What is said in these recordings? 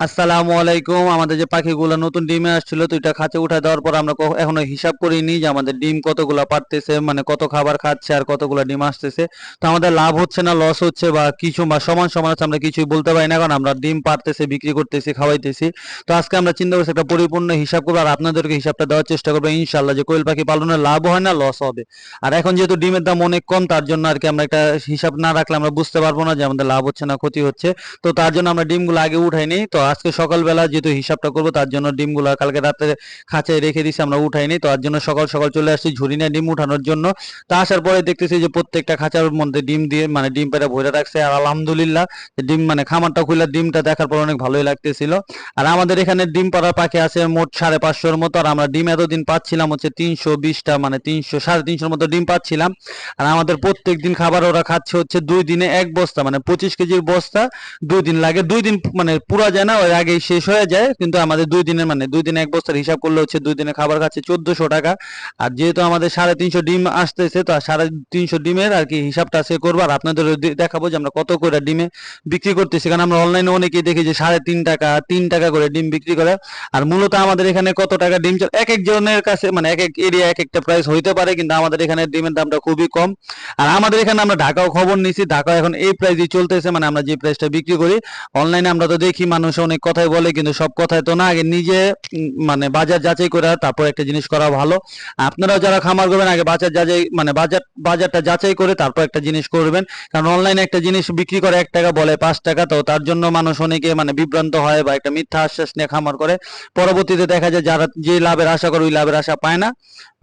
আসসালামু আলাইকুম। আমাদের যে পাখিগুলো নতুন ডিমে আসছিল, তো এটা খাঁচে উঠা দেওয়ার পর আমরা এখনও হিসাব করিনি যে আমাদের ডিম কতগুলা পারতেছে মানে কত খাবার খাচ্ছে আর কতগুলা ডিম আসতেছে। তো আমাদের লাভ হচ্ছে না লস হচ্ছে বা কিছু বা সমান সমান আছে আমরা কিছুই বলতে পারি না, কারণ আমরা ডিম পারতেছি, বিক্রি করতেছি, খাওয়াইতেছি। তো আজকে আমরা চিন্তা করছি একটা পরিপূর্ণ হিসাব করব আর আপনাদেরকে হিসাবটা দেওয়ার চেষ্টা করব। ইনশাল্লাহ যে কোয়েল পাখি পালনের লাভ হয় না লস হবে। আর এখন যেহেতু ডিমের দাম অনেক কম, তার জন্য আর কি আমরা একটা হিসাব না রাখলে আমরা বুঝতে পারব না যে আমাদের লাভ হচ্ছে না, ক্ষতি হচ্ছে। তো তার জন্য আমরা ডিমগুলো আগে উঠাইনি, তো আজকে সকালবেলা যেহেতু হিসাবটা করব, তার জন্য ডিমগুলো কালকে রাতে খাঁচায় রেখে দিছি আমরা উঠাইনি তো তার জন্য সকাল সকাল চলে আসছি ঝুড়ি নিয়ে ডিম উঠানোর জন্য। তা আসার পরে দেখতেছি যে প্রত্যেকটা খাঁচার মধ্যে ডিম দিয়ে মানে ডিম পেটা ভরে রাখছে। আর আলহামদুলিল্লাহ ডিম মানে খামারটা খুলে ডিমটা দেখার পর অনেক ভালোই লাগতেছিল। আর আমাদের এখানে ডিম পাড়ার পাখি আছে মোট সাড়ে পাঁচশোর মতো। আর আমরা ডিম এতদিন পাচ্ছিলাম হচ্ছে তিনশো বিশটা মানে তিনশো, সাড়ে তিনশোর মতো ডিম পাচ্ছিলাম। আর আমাদের প্রত্যেক দিন খাবার ওরা খাচ্ছে হচ্ছে দুই দিনে এক বস্তা মানে পঁচিশ কেজির বস্তা। দুই দিন লাগে, দুই দিন মানে পুরা যায় না ওই আগেই শেষ হয়ে যায়, কিন্তু আমাদের দুই দিনের মানে দুই দিনে এক বস্তার হিসাব করলে হচ্ছে দুই দিনে খাবার খাচ্ছে চোদ্দশো টাকা। আর যেহেতু আমাদের সাড়ে তিনশো ডিম আসতেছে, তো সাড়ে তিনশো ডিমের আর কি হিসাবটা আজকে করব। আর আপনাদের দেখাবো যে আমরা কত করে ডিমে বিক্রি করতেছি। কারণ আমরা অনলাইনে অনেকেই দেখি যে সাড়ে তিন টাকা তিন টাকা করে ডিম বিক্রি করে। আর মূলত আমাদের এখানে কত টাকা ডিম চলে এক একজনের কাছে মানে এক এক এরিয়া এক একটা প্রাইস হইতে পারে, কিন্তু আমাদের এখানে ডিমের দামটা খুবই কম। আর আমাদের এখানে আমরা ঢাকাও খবর নিছি ঢাকা এখন এই প্রাইসই চলতেছে মানে আমরা যে প্রাইসটা বিক্রি করি অনলাইনে আমরা তো দেখি মানুষ অনেক কথাই বলে, কিন্তু সব কথাই তো না, আগে নিজে মানে বাজার যাচাই করে তারপর একটা জিনিস করা ভালো। আপনারাও যারা খামার করবেন, আগে বাজার যাচাই মানে বাজার, বাজারটা যাচাই করে তারপর একটা জিনিস করবেন। কারণ অনলাইনে একটা জিনিস বিক্রি করে এক টাকা বলে পাঁচ টাকা, তো তার জন্য মানুষ অনেকে মানে বিভ্রান্ত হয় বা একটা মিথ্যা আশ্বাস নিয়ে খামার করে। পরবর্তীতে দেখা যায় যারা যে লাভের আশা করে, ওই লাভের আশা পায় না।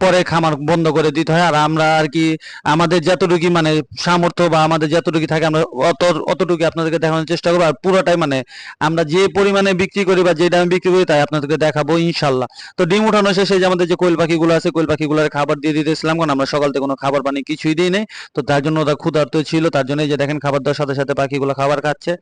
পরে খামার বন্ধ করে দিতে হয়। আর আমরা আর কি, আমাদের যতটুকু মানে সামর্থ্য বা আমাদের যতটুকু থাকে, আমরা অত অতটুকু আপনাদেরকে দেখানোর চেষ্টা করব। আর পুরোটাই মানে আমরা যে পরিমাণে বিক্রি করি বা যে দামে বিক্রি করি তাই আপনাদেরকে দেখাবো ইনশাল্লাহ। তো ডিম উঠানো শেষে যে আমাদের যে কোয়েল পাখিগুলো আছে, কোয়েল পাখিগুলোর খাবার দিয়ে দিতেছিলাম, কারণ আমরা সকাল থেকে কোনো খাবার পানি কিছুই দিই নেই। তো তার জন্য ওরা ক্ষুধার্ত ছিল, তার জন্য এই যে দেখেন খাবার দেওয়ার সাথে সাথে পাখিগুলো খাবার খাচ্ছে।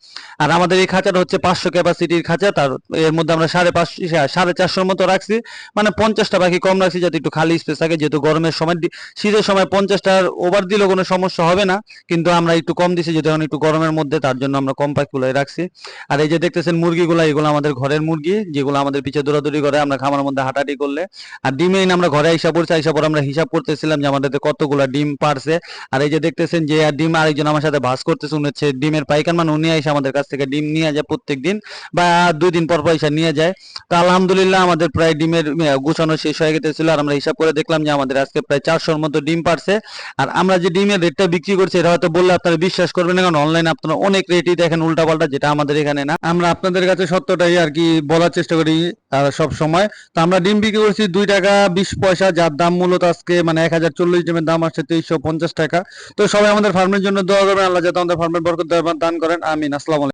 আর আমাদের এই খাঁচাটা হচ্ছে পাঁচশো ক্যাপাসিটির খাঁচা, তার এর মধ্যে আমরা সাড়ে পাঁচশো সাড়ে চারশোর মতো রাখছি। মানে পঞ্চাশটা পাখি কম রাখছি যাতে একটু খালি স্পেস থাকে, যেহেতু গরমের সময় শীতের সময় পঞ্চাশটার ওভার দিলেও কোনো সমস্যা হবে না। কিন্তু আমরা একটু কম দিছি, যেহেতু এখন একটু গরমের মধ্যে, তার জন্য আমরা কম পাখিগুলো রাখছি। আর এই যে দেখতেছেন মুরগিগুলো, এগুলো আমাদের ঘরের মুরগি, যেগুলো আমাদের পিছে দৌড়াদৌড়ি করে, আমরা খামার মধ্যে হাঁটাহাঁটি করলে। আর ডিমেই আমরা ঘরে হিসাব করছি হিসাব করে আমরা হিসাব করতেছিলাম যে আমাদের কতগুলা ডিম পারছে। আর এই যে দেখতেছেন যে, আর ডিম আরেকজন আমার সাথে ভাস করতেছে, উনি হচ্ছে ডিমের পাইকার মানে উনি এসে আমাদের কাছ থেকে ডিম নিয়ে যায় প্রত্যেক দিন বা দুই দিন পর পয়সা নিয়ে যায়। তো আলহামদুলিল্লাহ আমাদের প্রায় ডিমের গুছানো শেষ হয়ে গেছিল আর আমরা হিসাব করে দেখলাম যে আমাদের আজকে প্রায় চারশোর মতো ডিম পারছে। আর আমরা যে ডিমের রেটটা বিক্রি করছি, এটা হয়তো বললে আপনারা বিশ্বাস করবেন না, কারণ অনলাইনে আপনারা অনেক রেটই দেখেন, উল্টাপাল্টা যেটা আমাদের এখানে না। আমরা আপনাদের কাছে সত্যটাই আর কি বলার চেষ্টা করি সব সময়। তো আমরা ডিম বিক্রি করছি দুই টাকা বিশ পয়সা, যার দাম মূলত আজকে মানে এক হাজার চল্লিশ ডিমের দাম আসছে তেইশশো পঞ্চাশ টাকা। তো সবাই আমাদের ফার্মের জন্য দোয়া করবেন, আল্লাহ যাতে আমাদের ফার্মের বরকত দান করেন, আমিন। আসসালাম